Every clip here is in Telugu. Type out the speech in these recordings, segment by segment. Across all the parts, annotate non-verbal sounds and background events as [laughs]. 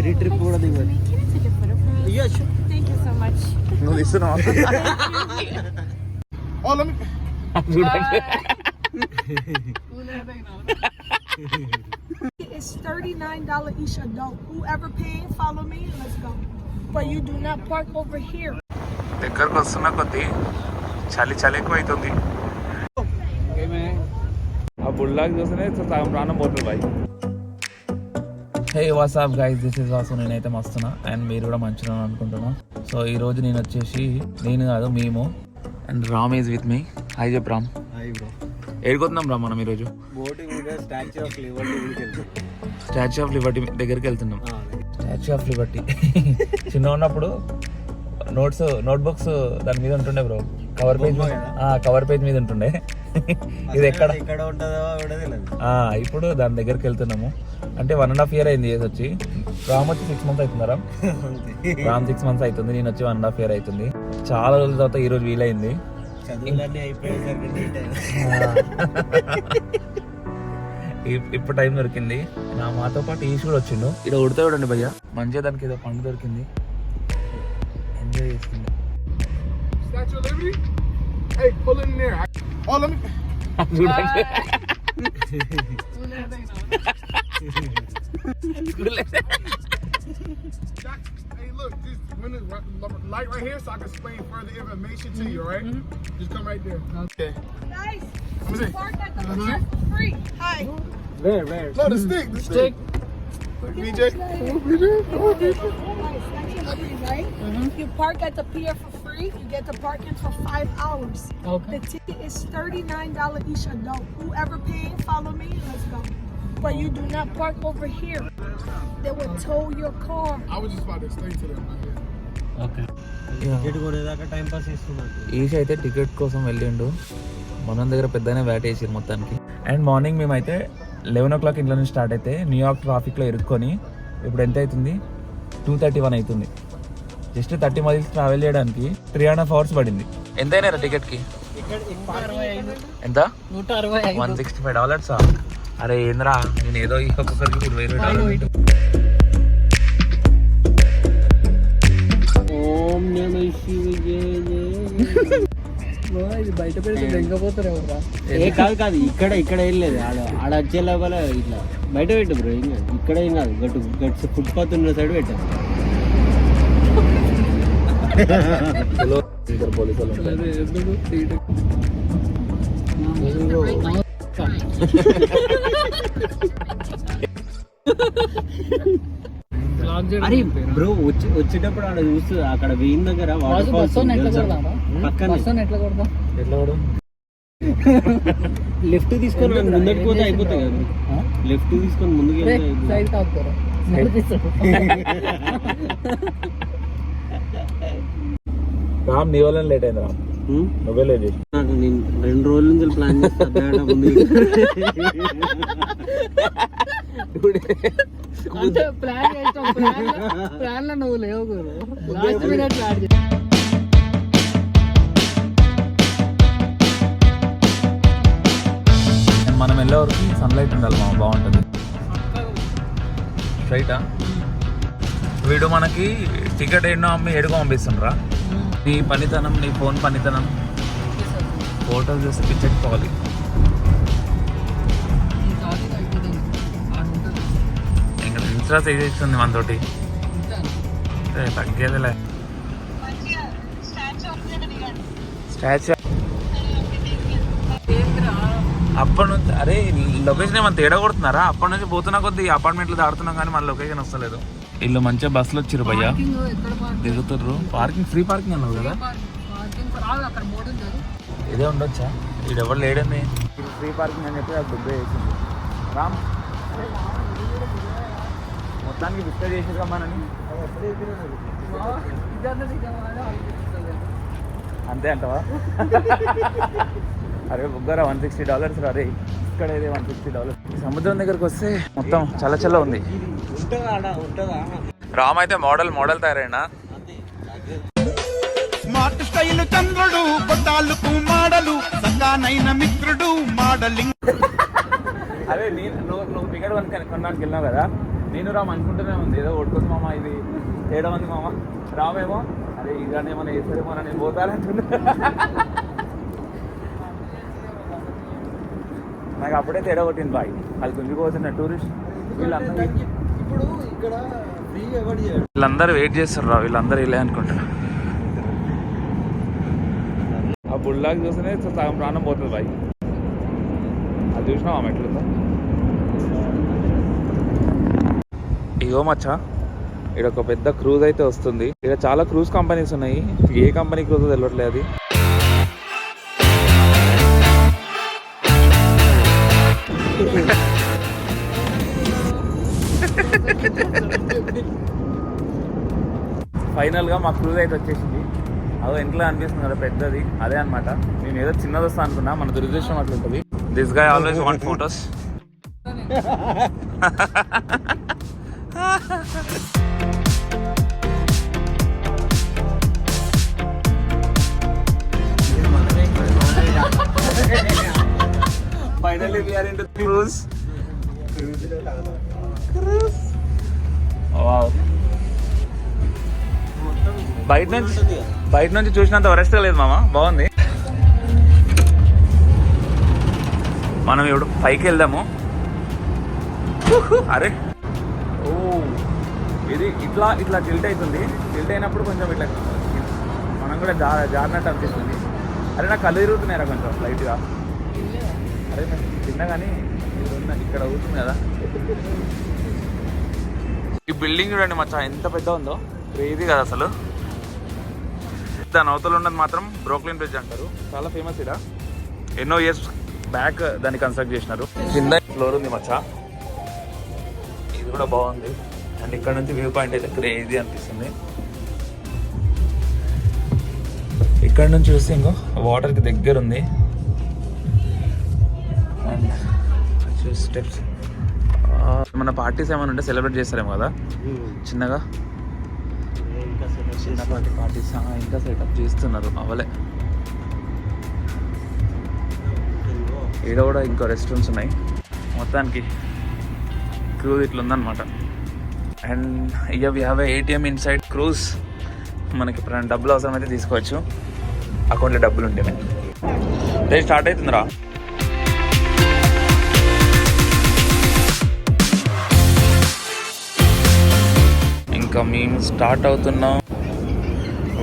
ఫ్రీ ట్రిప్ కూడా దిగదు Can I take a photo for us? ఇయ్యొచ్చు Thank you so much. నువ్వు ఇస్తున్నావు ఓ let me It's $39 each adult. Whoever paying, follow me and let's go. But you do not park over here. దగ్గరకు వస్తున్న కొద్దీ చలి చలి ఎక్కువ అవుతుంది ఆ బుల్లాగ్ చూస్తేనే సగం ప్రాణం పోతుంది bye hey what's up guys this is Vasu నేనైతే మస్తున్నా. అండ్ మీరు కూడా మంచిగా అనుకుంటున్నా సో ఈ రోజు నేను వచ్చేసి నేను కాదు మేము and Ram is with me hi చెప్ రామ్ హాయ్ బ్రో ఏడుకొతున్నాం రా మనం ఈరోజు statue of liberty statue of liberty దగ్గరికి వెళ్తున్నాం. స్టాచ్యూ ఆఫ్ లిబర్టీ చిన్న ఉన్నప్పుడు నోట్స్ నోట్బుక్స్ దాని మీద ఉంటుండే bro cover page? Cover page మీద ఉంటుండే. ఇది ఎక్కడ? ఎక్కడ ఉంటుందో ఇప్పుడు దాని దగ్గరికి వెళ్తున్నాము. అంటే వన్ అండ్ హాఫ్ ఇయర్ అయింది ఏజ్ వచ్చి. రామ్ వచ్చి సిక్స్ మంత్స్ అవుతున్నారా రామ్ సిక్స్ మంత్స్ అవుతుంది నేను వచ్చి వన్ అండ్ హాఫ్ ఇయర్ అవుతుంది. చాలా రోజుల తర్వాత ఈ రోజు వీలైంది. ఇప్పుడు టైం దొరికింది. నా మాతో పాటు ఈష్ కూడా వచ్చిండు. ఇక్కడ ఉడతా చూడండి భయ్య. మంచిగా దానికి ఏదో పండు దొరికింది. ఎంజాయ్ చేస్తుంది Oh, let me. hey, look, just when the light right here, so I can explain further information to you, right? Mm-hmm. Just come right there. Okay. Nice. Let me. Park at the uh-huh. park for free. Hi. There, there. No, the stick. The mm-hmm. stick. Like BJ. Oh, BJ. Oh, BJ. Right? Mm-hmm. You park at the pier for. You get the parking for five hours. Okay. The ticket is $39 each adult. Whoever paying, follow me let's go. But you do not park over here. They will tow your car. I was just about to explain to them right here. Okay ticket కొనేదాకా time pass ఇస్తున్నట్టు ఈష్ అయితే టికెట్ కోసం వెళ్ళిండు మనం దగ్గర పెద్దనే వ్యాట్ వేసారు మొత్తానికి అండ్ మార్నింగ్ మేమైతే లెవెన్ ఓ క్లాక్ ఇంట్లో నుంచి స్టార్ట్ అయితే న్యూయార్క్ ట్రాఫిక్లో ఇరుక్కొని ఇప్పుడు ఎంత అవుతుంది టూ థర్టీ వన్ అవుతుంది జస్ట్ థర్టీ మైల్స్ ట్రావెల్ చేయడానికి త్రీ అండ్ హాఫ్ అవర్స్ పడింది ఎంత అయినా టికెట్కి ఎంత? నూట అరవై వన్ సిక్స్టీ ఫైవ్ డాలర్సా అరే ఏంద్రా? నేను ఏదో ఈ ఒక్కొక్కరికి శివాయ ఇది బయట పెడితే దెంగపోతారు ఏ కాదు కాదు ఇక్కడ ఇక్కడ ఏం లేదు. ఆడ ఆడ వచ్చే లోపల ఇట్లా. బయట పెట్టు బ్రో ఏం కాదు ఇక్కడ ఏం కాదు. గట్టు గట్టు ఫుట్పాత్ ఉన్న సైడ్ పెట్టారు ఇద్దరు అరే? బ్రో వచ్చి వచ్చేటప్పుడు ఆడ చూస్తూ అక్కడ వెయిన్ దగ్గర వాటర్ ఫాల్స్? పక్కనే? లెఫ్ట్ తీసుకొని? ముందరికి పోతే అయిపోతాయి కదా? లెఫ్ట్ తీసుకొని ముందుకు [laughs] [laughs] రే, వెళ్తే అయిపోతుంది. సైడ్ కాపుతారా నడిపిస్తాడు. రామ్ నీ వల్ల లేట్ అయింది రామ్. హ్మ్? నువ్వే లేట్ చేసి. నాకు నేను రెండు రోజుల నుంచి ప్లాన్ చేస్తా ప్లాన్ ప్లాన్ నువ్వు లేవు లాస్ట్ మినిట్ ప్లాన్ మనం వెళ్ళే వరకు సన్లైట్ ఉండాలి మా బాగుంటుంది. స్ట్రైటా వీడు మనకి టికెట్ ఎన్నో అమ్మి ఎడుగు పంపిస్తుండ్రా. నీ పనితనం నీ ఫోన్ పనితనం. ఫోటోలు చూసి పిచ్చెక్కిపోవాలి ఇంకా ఇన్సూరెన్స్ వేసేస్తుంది మనతోటి. తగ్గేదిలే. స్టాచ్యూ. అప్పటి నుంచి అరే లొకేషన్ ఏమైనా తేడా కొడుతున్నారా? అప్పటి నుంచి పోతున్నా కొద్ది అపార్ట్మెంట్లు దాడుతున్నాం కానీ మన లొకేషన్ వస్తలేదు. వీళ్ళు మంచిగా బస్సులు వచ్చిర్రు భయ్యా. పార్కింగ్ దిగుతుర్రు. పార్కింగ్ ఫ్రీ పార్కింగ్ అన్నావు కదా. ఇదే ఉండొచ్చా? ఇది ఎవరు లేడండి ఫ్రీ పార్కింగ్ అని చెప్పి అది దుబ్బే వేసింది రామ్ మొత్తానికి డిస్ప్లే చేసిరుగా మనని? ఇదన్నా నిజమా అని ఆలోచిస్తుంది. అంతే అంటవా? [laughs] అరే బుగ్గరా వన్ సిక్స్టీ డాలర్స్ అరే ఇక్కడ వన్ సిక్స్టీ డాలర్స్ సముద్రం దగ్గరకు వస్తే మొత్తం చల్ల చల్ల ఉంది. రామ్ అయితే మోడల్ మోడల్ తయారైనా? స్మార్ట్ స్టైల్ చంద్రుడు కొట్టాలకు మాడలు సగానైన మిత్రుడు మోడలింగ్. అదే నేను నువ్వు నువ్వు టికెట్ కొనడానికి వెళ్ళినావు కదా? నేను రామ్ అనుకుంటూనే ఉంది. ఏదో కొట్టుకుంది మామ ఇది. చేయడం ఉంది మామ. రామేమో? అరే ఇదాన్ని ఏమైనా వేసారేమో నేను పోతానంటున్నా. నాకు అప్పుడే తేడా కొట్టింది బాయ్. అది కుంగిపోతున్న టూరిస్ట్. వీళ్ళందరూ వీళ్ళందరూ వెయిట్ చేస్తారు రా వీళ్ళందరూ ఇలా అనుకుంటారు ఆ బుల్లాకి చూస్తేనే సగం ప్రాణం పోతుంది బాయ్. అది చూసినావా మెట్లుందా ఇగో మచ్చా. ఇక్కడ ఒక పెద్ద క్రూజ్ అయితే వస్తుంది. ఇక్కడ చాలా క్రూజ్ కంపెనీస్ ఉన్నాయి. ఏ కంపెనీ క్రూజ్ తెలియట్లేదు అది. [laughs] ఫైనల్గా మా క్రూజ్ అయితే వచ్చేసింది. అదో ఇంట్లో అనిపిస్తుంది కదా పెద్దది. అదే అన్నమాట. నేను ఏదో చిన్నది వస్తా అనుకున్నా మన దురదృష్టం అట్లుంటుంది this guy always want photos finally we are in to cruise cruise బయట నుంచి బయట నుంచి చూసినంత వరస్ట్ లేదు మామ. బాగుంది. మనం ఇప్పుడు పైకి వెళ్దాము. అరే. ఓ ఇది ఇట్లా ఇట్లా టిల్ట్ అవుతుంది. టిల్ట్ అయినప్పుడు కొంచెం ఇట్లా మనం కూడా జా జారినట్టు అనిపిస్తుంది. అరే నాకు కళ్ళు తిరుగుతున్నాయిరా కొంచెం లైట్గా అరే నేను తిన్నా కానీ ఇక్కడ అవుతుంది కదా. ఈ బిల్డింగ్ చూడండి మచ్చా ఎంత పెద్ద ఉందో. క్రేజీ కదా అసలు. దాని అవతల ఉన్నది మాత్రం బ్రోక్లిన్ బ్రిడ్జ్ అంటారు. చాలా ఫేమస్ ఇక్కడ ఎన్నో ఇయర్స్ బ్యాక్ దాన్ని కన్స్ట్రక్ట్ చేసినారు. కింద ఫ్లోర్ ఉంది మచ్చా. ఇది కూడా బాగుంది. అండ్ ఇక్కడ నుంచి వ్యూ పాయింట్ అయితే క్రేజీ అనిపిస్తుంది. ఇక్కడ నుంచి చూస్తే ఇంకో వాటర్కి దగ్గర ఉంది. అండ్ స్టెప్స్ మన పార్టీస్ ఏమైనా ఉంటే సెలబ్రేట్ చేస్తారేమో కదా. చిన్నగా. చిన్నపాటి పార్టీస్ ఇంకా సెటప్ చేస్తున్నారు అవలే ఈడ కూడా ఇంకో రెస్టారెంట్స్ ఉన్నాయి. మొత్తానికి క్రూజ్ ఇట్లా ఉందన్నమాట. అండ్ ఇక we have ATM inside cruise మనకి ఇప్పుడు డబ్బులు అవసరం అయితే తీసుకోవచ్చు అకౌంట్లో డబ్బులు ఉంటేనే రే స్టార్ట్ అవుతుందిరా. ఇంకా మేము స్టార్ట్ అవుతున్నాం.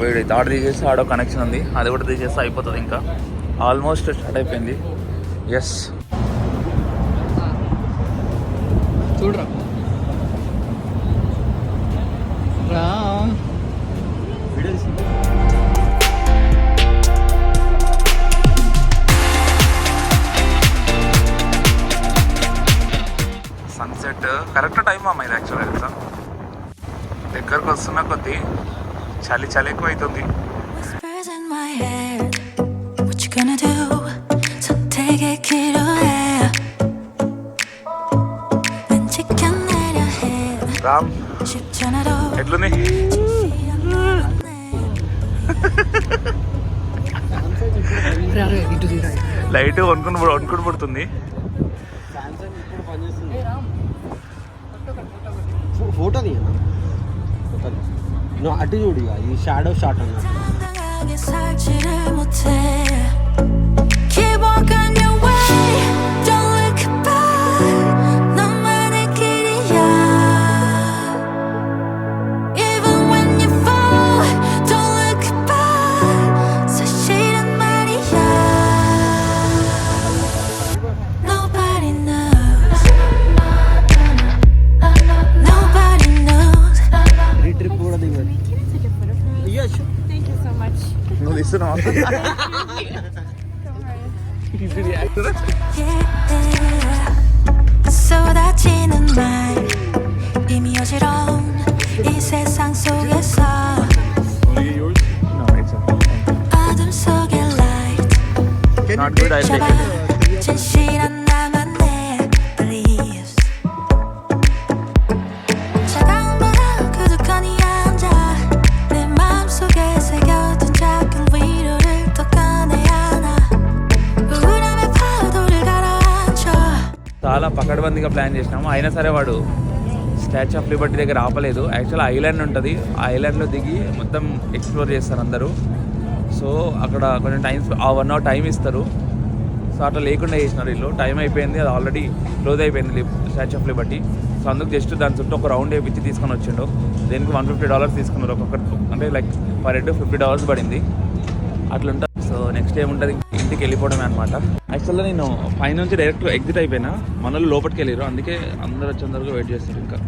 వీడు తాడు తీసేసి ఆడో కనెక్షన్ ఉంది. అది కూడా తీసేస్తే అయిపోతుంది ఇంకా. ఆల్మోస్ట్ స్టార్ట్ అయిపోయింది. ఎస్ చూడరా. రామ్ సన్సెట్ కరెక్ట్ టైం అమ్మా ఇది యాక్చువల్గా తెలుసా? దగ్గరకు వస్తున్న కొద్ది చలి చలి ఎక్కువ అవుతుంది రామ్ ఎట్లుంది? లైట్ వణుకుని వణుకుని పడుతుంది. ఫోటో తీయనా నువ్వు అటు చూడు ఈ షాడో షాట్ అన్నట్టు. 쏟아지는 말 이미 어지러운 이 세상 속에서 어둠 속의 light Not 진실한 చాలా పకడ్బందీగా ప్లాన్ చేసినాము. అయినా సరే వాడు స్టాచ్యూ ఆఫ్ లిబర్టీ దగ్గర ఆపలేదు. యాక్చువల్ ఐలాండ్ ఉంటుంది. ఆ ఐలాండ్లో దిగి మొత్తం ఎక్స్ప్లోర్ చేస్తారు అందరూ. సో అక్కడ కొంచెం టైం ఆ వన్ అవర్ టైం ఇస్తారు. సో అట్లా లేకుండా చేసినారు వీళ్ళు. టైం అయిపోయింది. అది ఆల్రెడీ క్లోజ్ అయిపోయింది స్టాచ్యూ ఆఫ్ లిబర్టీ. సో అందుకు జస్ట్ దాని చుట్టూ ఒక రౌండ్ వేపించి తీసుకొని వచ్చిండు. దీనికి వన్ ఫిఫ్టీ డాలర్స్ తీసుకున్నారు. ఒక్కొక్కటి అంటే like per head fifty dollars పడింది. అట్లా సో నెక్స్ట్ ఏముంటుంది? ఇంటికి వెళ్ళిపోవడమే అనమాట యాక్చువల్గా నేను పైనుంచి డైరెక్ట్ ఎగ్జిట్ అయిపోయినా మనలో లోపలికి వెళ్ళారు అందుకే అందరు వచ్చేంత వెయిట్ చేస్తారు ఇంకా.